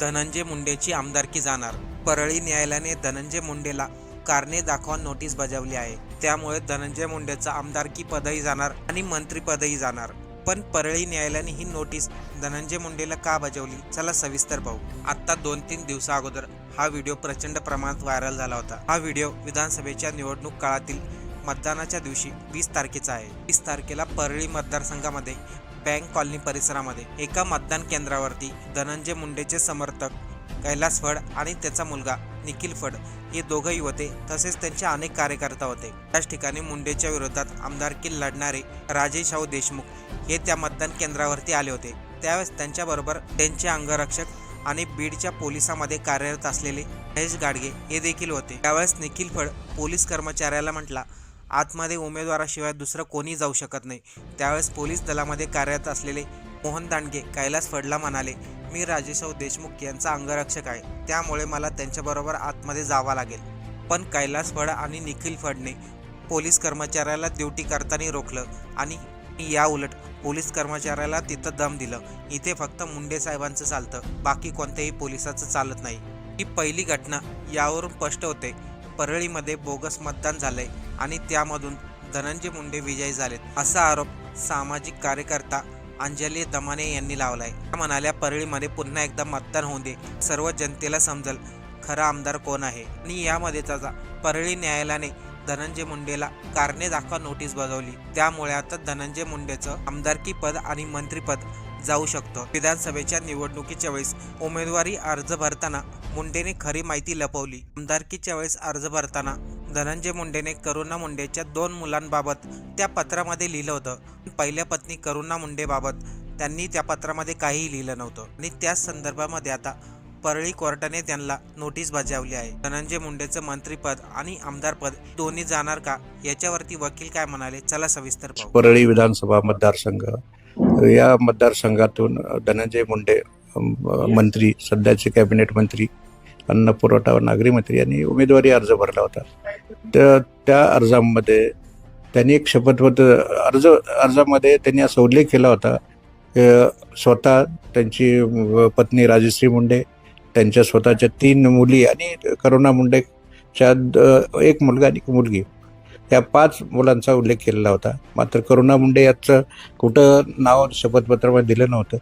धनंजय मुंडेची आमदारकी जाणार. परळी न्यायालयाने धनंजय मुंडेला कारणे दाखवा नोटीस बजावली आहे. त्यामुळे धनंजय मुंडेचं आमदारकी पदही जाणार आणि मंत्रीपदही जाणार. पण परळी न्यायालयाने ही नोटीस धनंजय मुंडेला का बजावली? चला सविस्तर पाहू. आता दोन तीन दिवसा अगोदर हा व्हिडिओ प्रचंड प्रमाणात व्हायरल झाला होता. हा व्हिडिओ विधानसभेच्या निवडणूक काळातील मतदानाच्या दिवशी वीस तारखेचा आहे. वीस तारखेला परळी मतदारसंघामध्ये बँक कॉलनी परिसरामध्ये एका मतदान केंद्रावरती धनंजय मुंडेचे समर्थक कैलास फड आणि त्याचा मुलगा निखिल फड हे दोघंही होते तसेच त्यांचे अनेक कार्यकर्ता होते. त्याच ठिकाणी मुंडेच्या विरोधात आमदारकी लढणारे राजेश शाहू देशमुख हे त्या मतदान केंद्रावरती आले होते. त्यावेळेस त्यांच्याबरोबर त्यांचे अंगरक्षक आणि बीडच्या पोलिसामध्ये कार्यरत असलेले महेश गाडगे हे देखील होते. त्यावेळेस निखिल फड पोलीस कर्मचाऱ्याला म्हटला आतमध्ये उमेदवाराशिवाय दुसरं कोणी जाऊ शकत नाही. त्यावेळेस पोलीस दलामध्ये कार्यरत असलेले मोहन दांडगे कैलास फडला म्हणाले मी राजेशाह देशमुख यांचा अंगरक्षक आहे. त्यामुळे मला त्यांच्याबरोबर आतमध्ये जावं लागेल पण कैलास फड आणि निखिल फडने पोलीस कर्मचाऱ्याला ड्युटी करताना रोखलं आणि या उलट पोलीस कर्मचाऱ्याला तिथं दम दिलं. इथे फक्त मुंडे साहेबांचं चालतं बाकी कोणत्याही पोलिसाचं चालत नाही. ही पहिली घटना यावरून स्पष्ट होते. परळीमध्ये बोगस मतदान झालंय आणि त्यामधून धनंजय मुंडे विजयी झालेत असा आरोप सामाजिक कार्यकर्ता अंजली दमाने यांनी लावलाय. त्या म्हणाल्या परळीमध्ये पुन्हा एकदा मतदान होऊ दे. सर्व जनतेला समजल खरा आमदार कोण आहे. आणि यामध्ये त्याचा परळी न्यायालयाने धनंजय मुंडेला कारणे दाखवा नोटीस बजावली. त्यामुळे आता धनंजय मुंडेचं आमदारकी पद आणि मंत्रीपद जाऊ शकतं. विधानसभेच्या निवडणुकीच्या वेळेस उमेदवारी अर्ज भरताना मुंडेने खरी माहिती लपवली. आमदारकीच्या वेळेस अर्ज भरताना धनंजय मुंडेने करुणा मुंडेच्या दोन मुलांबाबत त्या पत्रामध्ये लिहिलं होतं. पहिल्या पत्नी करुणा मुंडेबाबत त्यांनी त्या पत्रामध्ये काहीही लिहिलं नव्हतं. आणि त्याच संदर्भामध्ये आता परळी कोर्टाने त्यांना नोटीस बजावली आहे. धनंजय मुंडेचं मंत्रीपद आणि आमदारपद दोन्ही जाणार का? याच्यावरती वकील काय म्हणाले? चला सविस्तर परळी विधानसभा मतदारसंघ या मतदारसंघातून धनंजय मुंडे मंत्री सध्याचे कॅबिनेट मंत्री अन्न पुरवठा व नागरी मंत्री यांनी उमेदवारी अर्ज भरला होता. तर त्या अर्जामध्ये त्यांनी एक शपथपत्र अर्ज अर्जामध्ये त्यांनी असा उल्लेख केला होता स्वतः त्यांची पत्नी राजश्री मुंडे त्यांच्या स्वतःच्या तीन मुली आणि करुणा मुंडेच्या द- एक मुलगा आणि एक मुलगी. या पाच मुलांचा उल्लेख केलेला होता. मात्र करुणा मुंडे याचं कुठं नाव शपथपत्रामध्ये दिलं नव्हतं.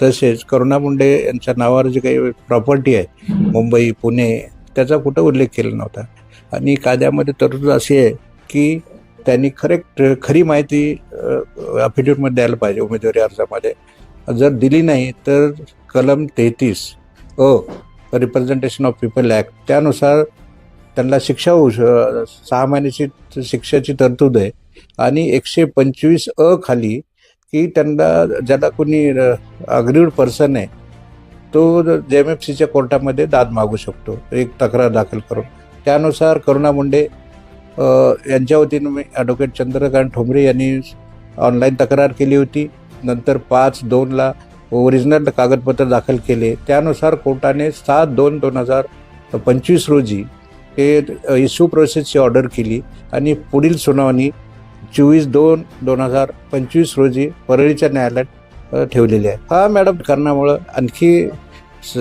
तसेच करुणा मुंडे यांच्या नावावर जी काही प्रॉपर्टी आहे मुंबई पुणे त्याचा कुठं उल्लेख केला नव्हता. आणि कायद्यामध्ये तरतूद अशी आहे की त्यांनी खरेक्ट खरी माहिती अफिडेविटमध्ये द्यायला पाहिजे उमेदवारी अर्जामध्ये. जर दिली नाही तर कलम तेहतीस अ रिप्रेझेंटेशन ऑफ पीपल ॲक्ट त्यानुसार त्यांना शिक्षा होऊ श- सहा महिन्याची शिक्षेची तरतूद आहे. आणि एकशे पंचवीस अ खाली की त्यांना ज्याला कोणी अग्रीड पर्सन आहे तो जे एम एफ सीच्या कोर्टामध्ये दाद मागू शकतो. एक तक्रार दाखल करून. त्यानुसार करुणा मुंडे यांच्या वतीनं मी ॲडव्होकेट चंद्रकांत ठोंबरे यांनी ऑनलाईन तक्रार केली होती. नंतर पाच दोनला ओरिजिनल कागदपत्र दाखल केले. त्यानुसार कोर्टाने सात दोन दोन हजार पंचवीस रोजी हे इश्यू प्रोसेसची ऑर्डर केली आणि पुढील सुनावणी चोवीस दोन दोन हजार पंचवीस रोजी परळीच्या न्यायालयात ठेवलेली आहे. हा मॅडम कारणामुळं आणखी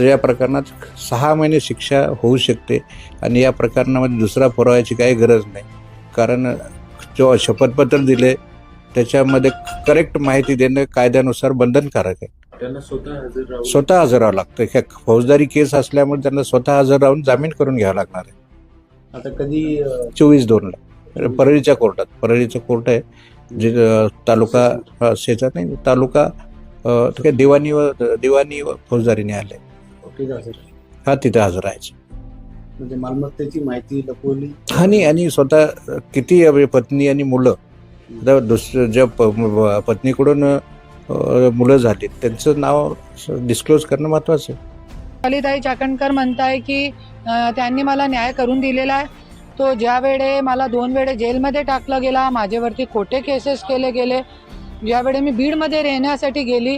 या प्रकरणात सहा महिने शिक्षा होऊ शकते आणि या प्रकरणामध्ये दुसरा पुराव्याची काही गरज नाही. कारण जो शपथपत्र दिले त्याच्यामध्ये करेक्ट माहिती देणं कायद्यानुसार बंधनकारक आहे. त्यांना स्वतः हजर राहावं लागतं. फौजदारी केस असल्यामुळे त्यांना स्वतः हजर राहून जामीन करून घ्यावं लागणार आहे. आता कधी चोवीस दोनला परळीच्या कोर्टात. परळीचं कोर्ट आहे जे तालुका शेजार नाही तालुका काय दिवाणी व दिवाणी व फौजदारी न्यायालय. आहे. हा तिथे हजर राहायचं. म्हणजे मालमत्तेची माहिती लपवली? आणि आणि स्वतः किती पत्नी आणि मुलं. आता दुसरं ज्या पत्नीकडून मुलं झाली त्यांचं नाव डिस्क्लोज करणं महत्वाचं आहे. ललिताई चाकणकर म्हणताय की त्यांनी मला न्याय करून दिलेला आहे. तो ज्या वेळे मला दोन वेळे जेलमध्ये टाकलं गेला माझ्यावरती खोटे केसेस केले गेले ज्यावेळे मी बीडमध्ये राहण्यासाठी गेली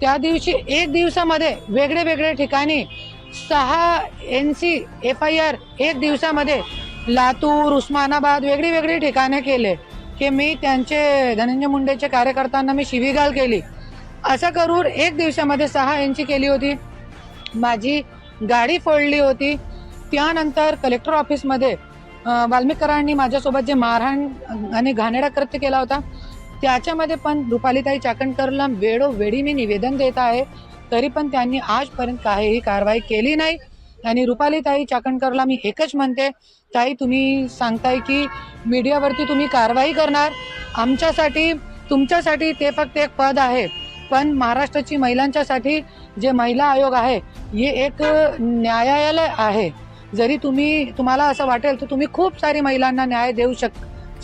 त्या दिवशी एक दिवसामध्ये वेगळे वेगळे ठिकाणी सहा N C F I R एक दिवसामध्ये लातूर उस्मानाबाद वेगळी वेगळी ठिकाणे केले की मी त्यांचे धनंजय मुंडेचे कार्यकर्त्यांना मी शिवीगाल केली. असं करून एक दिवसामध्ये सहा एन सी केली होती. माझी गाडी फोडली होती. त्यानंतर कलेक्टर ऑफिसमध्ये वाल्मिकरांनी माझ्यासोबत जे मारहाण आणि घाणेडा कृत्य केला होता त्याच्यामध्ये पण रुपालीताई चाकणकरला वेळोवेळी मी निवेदन देत आहे तरी पण त्यांनी आजपर्यंत काहीही कारवाई केली नाही. आणि रुपालीताई चाकणकरला मी एकच म्हणते ताई तुम्ही सांगताय की मीडियावरती तुम्ही कारवाई करणार. आमच्यासाठी तुमच्यासाठी ते फक्त एक पद आहे. पण महाराष्ट्राची महिलांच्यासाठी जे महिला आयोग आहे हे एक न्यायालय आहे. जरी तुम्ही तुम्हाला असं वाटेल तर तुम्ही खूप सारी महिलांना न्याय देऊ शक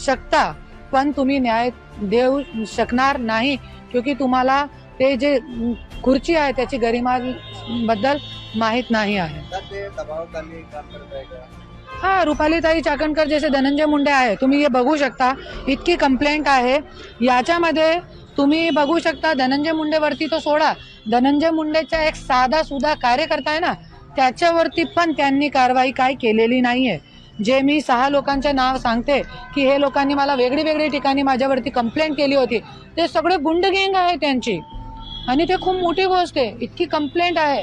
शकता पण तुम्ही न्याय देऊ शकणार नाही क्योंकि तुम्हाला ते जे खुर्ची आहे त्याची गरिमा बद्दल माहीत नाही आहे. हा रुपालीताई चाकणकर जसे धनंजय मुंडे आहे तुम्ही हे बघू शकता इतकी कंप्लेंट आहे. याच्यामध्ये तुम्ही बघू शकता धनंजय मुंडेवरती तो सोडा. धनंजय मुंडेचा एक साधा सुधा कार्यकर्ता आहे ना त्याच्यावरती पण त्यांनी कारवाई काय केलेली नाहीये. जे मी सहा लोकांचे नाव सांगते की हे लोकांनी मला वेगळी वेगळी ठिकाणी माझ्यावरती कंप्लेंट केली होती. ते सगळे गुंड गँग आहे त्यांची. आणि ते खूप मोठी गोष्ट आहे. इतकी कंप्लेंट आहे.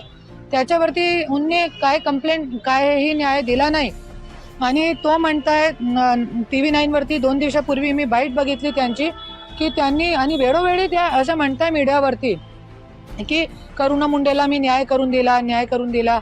त्याच्यावरती उन्नी काय कंप्लेंट कायही न्याय दिला नाही. आणि तो म्हणताय टी व्ही नाईनवरती दोन दिवसापूर्वी मी बाईट बघितली त्यांची की त्यांनी आणि वेळोवेळी त्या असं म्हणताय मीडियावरती की करुणा मुंडेला मी न्याय करून दिला न्याय करून दिला.